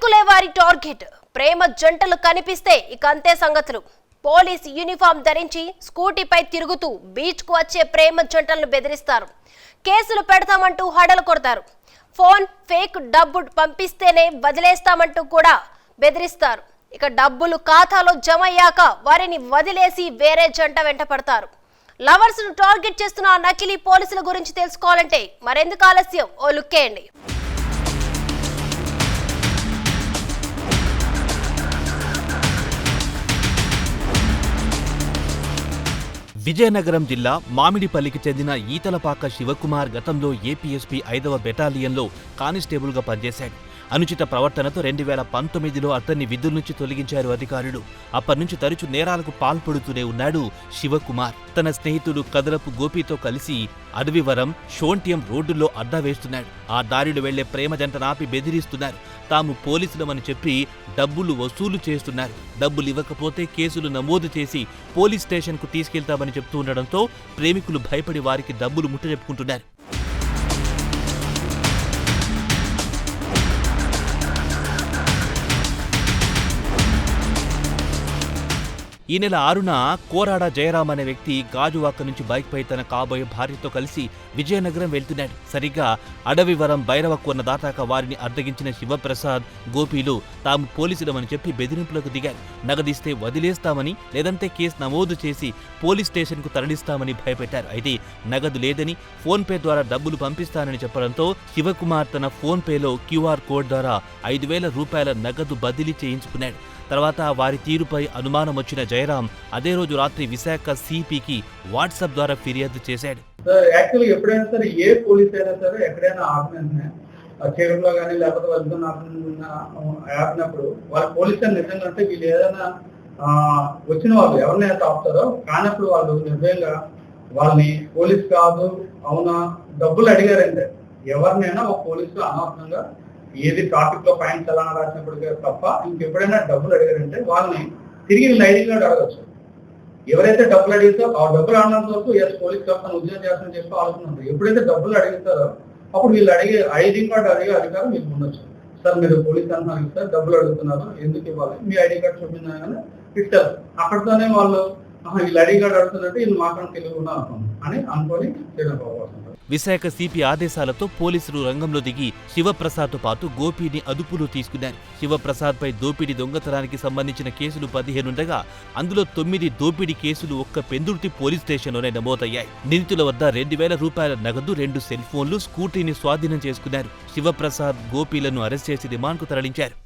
ప్రేమికులే వారి టార్గెట్. ప్రేమ జంటలు కనిపిస్తే ఇక అంతే సంగతులు. పోలీస్ యూనిఫామ్ ధరించి స్కూటీపై తిరుగుతూ బీచ్కు వచ్చే ప్రేమ జంటలను బెదిరిస్తారు. కేసులు పెడతామంటూ హడలు కొడతారు. ఫోన్ ఫేక్ డబ్బు పంపిస్తేనే వదిలేస్తామంటూ కూడా బెదిరిస్తారు. ఇక డబ్బులు ఖాతాలో జమ అయ్యాక వారిని వదిలేసి వేరే జంట వెంట పడతారు లవర్స్ను టార్గెట్ చేస్తున్న నకిలీ పోలీసుల గురించి తెలుసుకోవాలంటే మరెందుకు ఆలస్యం? ఓ లుక్కేయండి. విజయనగరం జిల్లా మామిడిపల్లికి చెందిన ఈతలపాక శివకుమార్ గతంలో ఏపీఎస్పీ ఐదవ బెటాలియన్లో కానిస్టేబుల్గా పనిచేశాడు. అనుచిత ప్రవర్తనతో రెండు వేల పంతొమ్మిదిలో అతన్ని విధుల నుంచి తొలగించారు అధికారులు. అప్పటి నుంచి తరచు నేరాలకు పాల్పడుతూనే ఉన్నాడు శివకుమార్. తన స్నేహితుడు కదలపు గోపితో కలిసి అడవివరం షోంటియం రోడ్డులో అడ్డా వేస్తున్నాడు. ఆ దారిలో వెళ్ళే ప్రేమ జంట నాపి బెదిరిస్తున్నారు. తాము పోలీసులమని చెప్పి డబ్బులు వసూలు చేస్తున్నారు. డబ్బులు ఇవ్వకపోతే కేసులు నమోదు చేసి పోలీస్ స్టేషన్కు తీసుకెళ్తామని చెప్తూ ఉండడంతో ప్రేమికులు భయపడి వారికి డబ్బులు ముట్టజెప్పుకుంటున్నారు. ఈ నెల ఆరున కోరాడ జయరాం అనే వ్యక్తి గాజువాక నుంచి బైక్పై తన కాబోయే భార్యతో కలిసి విజయనగరం వెళ్తున్నాడు. సరిగ్గా అడవివరం భైరవకు అన్న దాటాక వారిని అడ్డగించిన శివప్రసాద్ గోపీలు తాము పోలీసులమని చెప్పి బెదిరింపులకు దిగారు. నగదిస్తే వదిలేస్తామని లేదంటే కేసు నమోదు చేసి పోలీస్ స్టేషన్కు తరలిస్తామని భయపెట్టారు. అయితే నగదు లేదని ఫోన్ పే ద్వారా డబ్బులు పంపిస్తానని చెప్పడంతో శివకుమార్ తన ఫోన్ పేలో క్యూఆర్ కోడ్ ద్వారా ఐదు వేల రూపాయల నగదు బదిలీ చేయించుకున్నాడు. తర్వాత వారి తీరుపై అనుమానం వచ్చిన జయరాం అదే రోజు రాత్రి విశాఖ సిపికి వాట్సాప్ ద్వారా ఫిర్యాదు చేశాడు. సార్ యాక్చువల్గా ఎప్పుడైనా సరే ఏ పోలీస్ అయినా సరే ఎక్కడైనా ఆపిన చీరంలో కానీ లేకపోతే వెళ్తున్న ఆపినప్పుడు వాళ్ళ పోలీస్ నిజంగా అంటే వీళ్ళు ఏదైనా వచ్చిన వాళ్ళు ఎవరినైతే ఆపుతారో కానప్పుడు వాళ్ళు నిర్భయంగా వాళ్ళని పోలీస్ కాదు అవునా డబ్బులు అడిగారంటే ఎవరినైనా ఒక పోలీసు అనవసరంగా ఏది ట్రాఫిక్లో ఫైన్స్ ఎలా రాసినప్పుడు తప్ప ఇంకెప్పుడైనా డబ్బులు అడిగారంటే వాళ్ళని తిరిగి వీళ్ళు ఐడి కార్డు అడగచ్చు. ఎవరైతే డబ్బులు అడిగితే ఆ డబ్బులు అడిగినంత వరకు ఎస్ పోలీస్ వ్యవస్థను ఉద్యోగం చేస్తానని చెప్పి ఆలోచన ఎప్పుడైతే డబ్బులు అడుగుతారో అప్పుడు వీళ్ళు అడిగే ఐడి కార్డు అడిగే అధికారం మీకు ఉండొచ్చు. సార్ మీరు పోలీస్ అంటున్నారు సార్ డబ్బులు అడుగుతున్నారు ఎందుకు ఇవ్వాలి? మీ ఐడి కార్డు చూపించినా కానీ ఇస్తారు. అక్కడితోనే వాళ్ళు వీళ్ళు ఐడి కార్డు అడుగుతున్నట్టు వీళ్ళు మాత్రం తెలియకుండా అనుకున్నాం అని అనుకొని చేయడం విశాఖ సిపి ఆదేశాలతో పోలీసులు రంగంలో దిగి శివప్రసాద్తో పాటు గోపిని అదుపులో తీసుకున్నారు. శివప్రసాద్పై దోపిడీ దొంగతనానికి సంబంధించిన కేసులు పదిహేనుండగా అందులో తొమ్మిది దోపిడీ కేసులు ఒక్క పెందుర్తి పోలీస్ స్టేషన్లోనే నమోదయ్యాయి. నిందితుల వద్ద రెండు వేల రూపాయల నగదు రెండు సెల్ ఫోన్లు స్కూటీని స్వాధీనం చేసుకున్నారు. శివప్రసాద్ గోపీలను అరెస్ట్ చేసి రిమాండ్కు తరలించారు.